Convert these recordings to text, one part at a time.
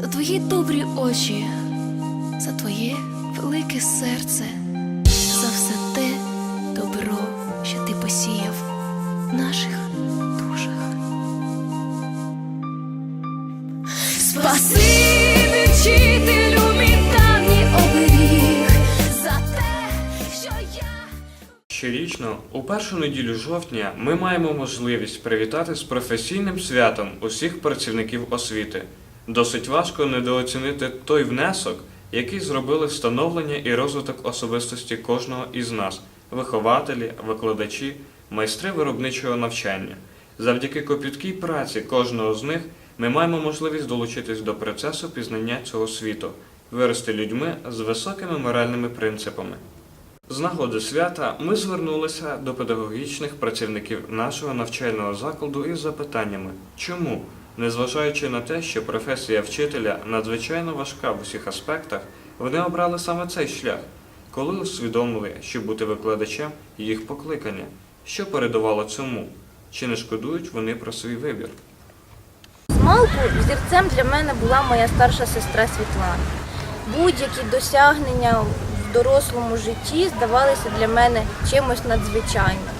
за твої добрі очі, за твоє велике серце, за все те добро, що ти посіяв в наших душах. Спасибі, вчителю, мій оберіг, за те, що я. Щорічно, у першу неділю жовтня, ми маємо можливість привітати з професійним святом усіх працівників освіти. Досить важко недооцінити той внесок, який зробили встановлення і розвиток особистості кожного із нас, вихователі, викладачі, майстри виробничого навчання. Завдяки копіткій праці кожного з них ми маємо можливість долучитись до процесу пізнання цього світу, вирости людьми з високими моральними принципами. З нагоди свята ми звернулися до педагогічних працівників нашого навчального закладу із запитаннями, чому, незважаючи на те, що професія вчителя надзвичайно важка в усіх аспектах, вони обрали саме цей шлях, коли усвідомили, що бути викладачем їх покликання, що передувало цьому, чи не шкодують вони про свій вибір. Змалку зірцем для мене була моя старша сестра Світлана. Будь-які досягнення в дорослому житті здавалися для мене чимось надзвичайним.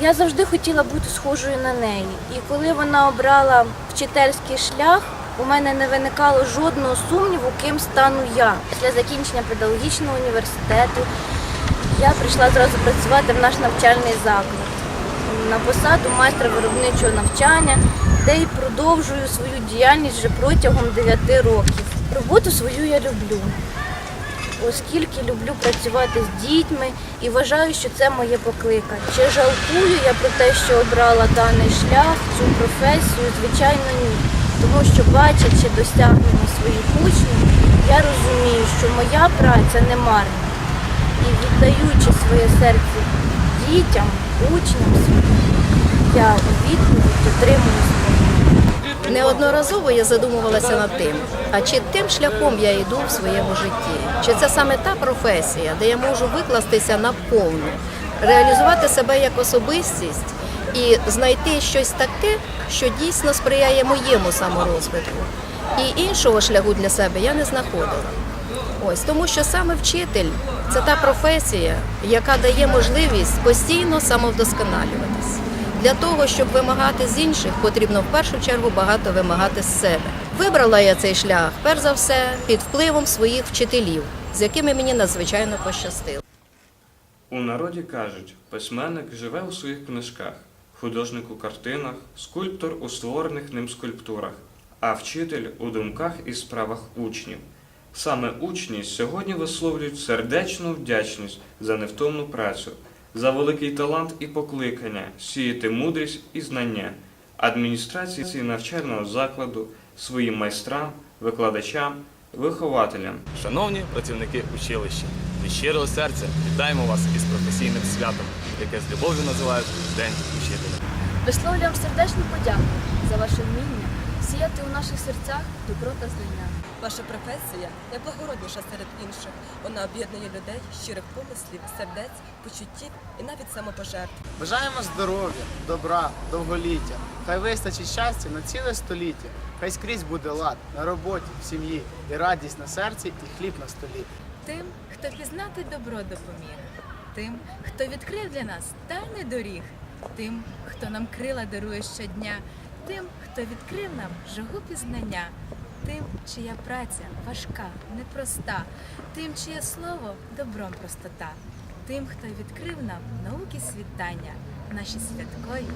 Я завжди хотіла бути схожою на неї. І коли вона обрала вчительський шлях, у мене не виникало жодного сумніву, ким стану я. Після закінчення педагогічного університету я прийшла зразу працювати в наш навчальний заклад на посаду майстра виробничого навчання, де й продовжую свою діяльність вже протягом 9 років. Роботу свою я люблю, оскільки люблю працювати з дітьми і вважаю, що це моє покликання. Чи жалкую я про те, що обрала даний шлях, цю професію? Звичайно, ні. Тому що бачачи досягнення своїх учнів, я розумію, що моя праця не марна. І віддаючи своє серце дітям, учням своїм, я у відповідь отримую. Неодноразово я задумувалася над тим, а чи тим шляхом я йду в своєму житті, чи це саме та професія, де я можу викластися наповну, реалізувати себе як особистість і знайти щось таке, що дійсно сприяє моєму саморозвитку. І іншого шляху для себе я не знаходила. Ось тому, що саме вчитель це та професія, яка дає можливість постійно самовдосконалюватись. Для того, щоб вимагати з інших, потрібно в першу чергу багато вимагати з себе. Вибрала я цей шлях, перш за все, під впливом своїх вчителів, з якими мені надзвичайно пощастило. У народі кажуть, письменник живе у своїх книжках, художник у картинах, скульптор у створених ним скульптурах, а вчитель у думках і справах учнів. Саме учні сьогодні висловлюють сердечну вдячність за невтомну працю, за великий талант і покликання сіяти мудрість і знання, адміністрації навчального закладу, своїм майстрам, викладачам, вихователям. Шановні працівники училища, від щирого серця вітаємо вас із професійним святом, яке з любов'ю називають День учителя. Висловлюю вам сердечну подяку за ваше вміння, сіяти у наших серцях добро та знання. Ваша професія найблагородніша серед інших. Вона об'єднує людей, щирих помислів, сердець, почуттів і навіть самопожертв. Бажаємо здоров'я, добра, довголіття. Хай вистачить щастя на ціле століття. Хай скрізь буде лад на роботі, в сім'ї, і радість на серці, і хліб на столі. Тим, хто пізнати добро допоміг, тим, хто відкрив для нас тайни доріг, тим, хто нам крила дарує щодня, тим, хто відкрив нам жагу пізнання, тим, чия праця важка, непроста, тим, чиє слово добром простота, тим, хто відкрив нам науки світання, наші святкові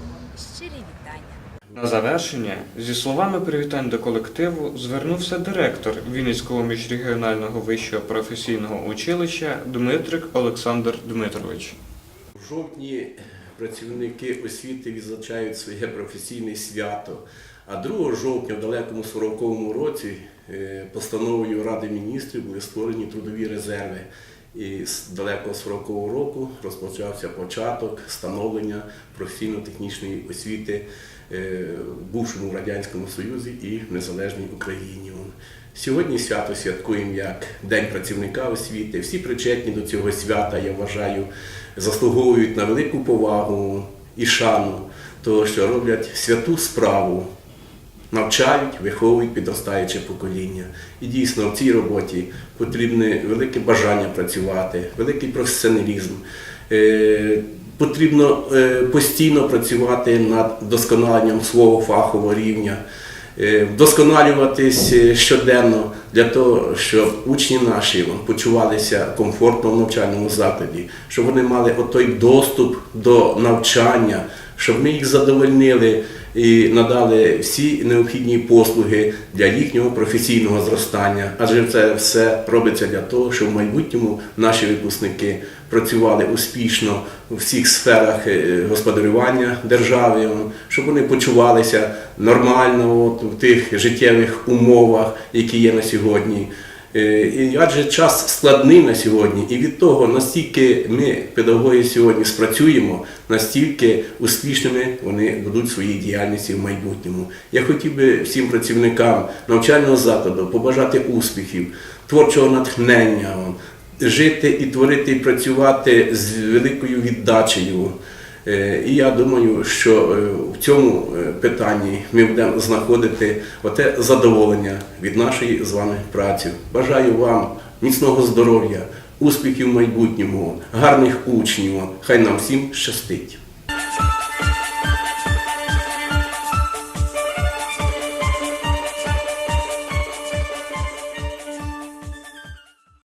щирі вітання. На завершення зі словами привітань до колективу звернувся директор Вінницького міжрегіонального вищого професійного училища Дмитрик Олександр Дмитрович. В жовтні працівники освіти відзначають своє професійне свято. А 2 жовтня в далекому 40-му році е, постановою Ради міністрів були створені трудові резерви. І з далекого 40-го року розпочався початок становлення професійно-технічної освіти е, в бувшому Радянському Союзі і в незалежній Україні. Сьогодні свято святкуємо як День працівника освіти. Всі причетні до цього свята, я вважаю, заслуговують на велику повагу і шану, того, що роблять святу справу, навчають, виховують підростаюче покоління. І дійсно в цій роботі потрібне велике бажання працювати, великий професіоналізм. Е, Потрібно е, постійно працювати над досконаленням свого фахового рівня, вдосконалюватись е, щоденно для того, щоб учні наші почувалися комфортно в навчальному закладі, щоб вони мали отой доступ до навчання, щоб ми їх задовольнили і надали всі необхідні послуги для їхнього професійного зростання. Адже це все робиться для того, щоб в майбутньому наші випускники працювали успішно у всіх сферах е, господарювання держави, щоб вони почувалися нормально от, в тих життєвих умовах, які є на сьогодні. Е, адже час складний на сьогодні, і від того, настільки ми, педагоги, сьогодні спрацюємо, настільки успішними вони будуть свої діяльності в майбутньому. Я хотів би всім працівникам навчального закладу побажати успіхів, творчого натхнення, жити і творити, і працювати з великою віддачею. Е, І я думаю, що е, в цьому е, питанні ми будемо знаходити оте задоволення від нашої з вами праці. Бажаю вам міцного здоров'я, успіхів в майбутньому, гарних учнів. Хай нам всім щастить.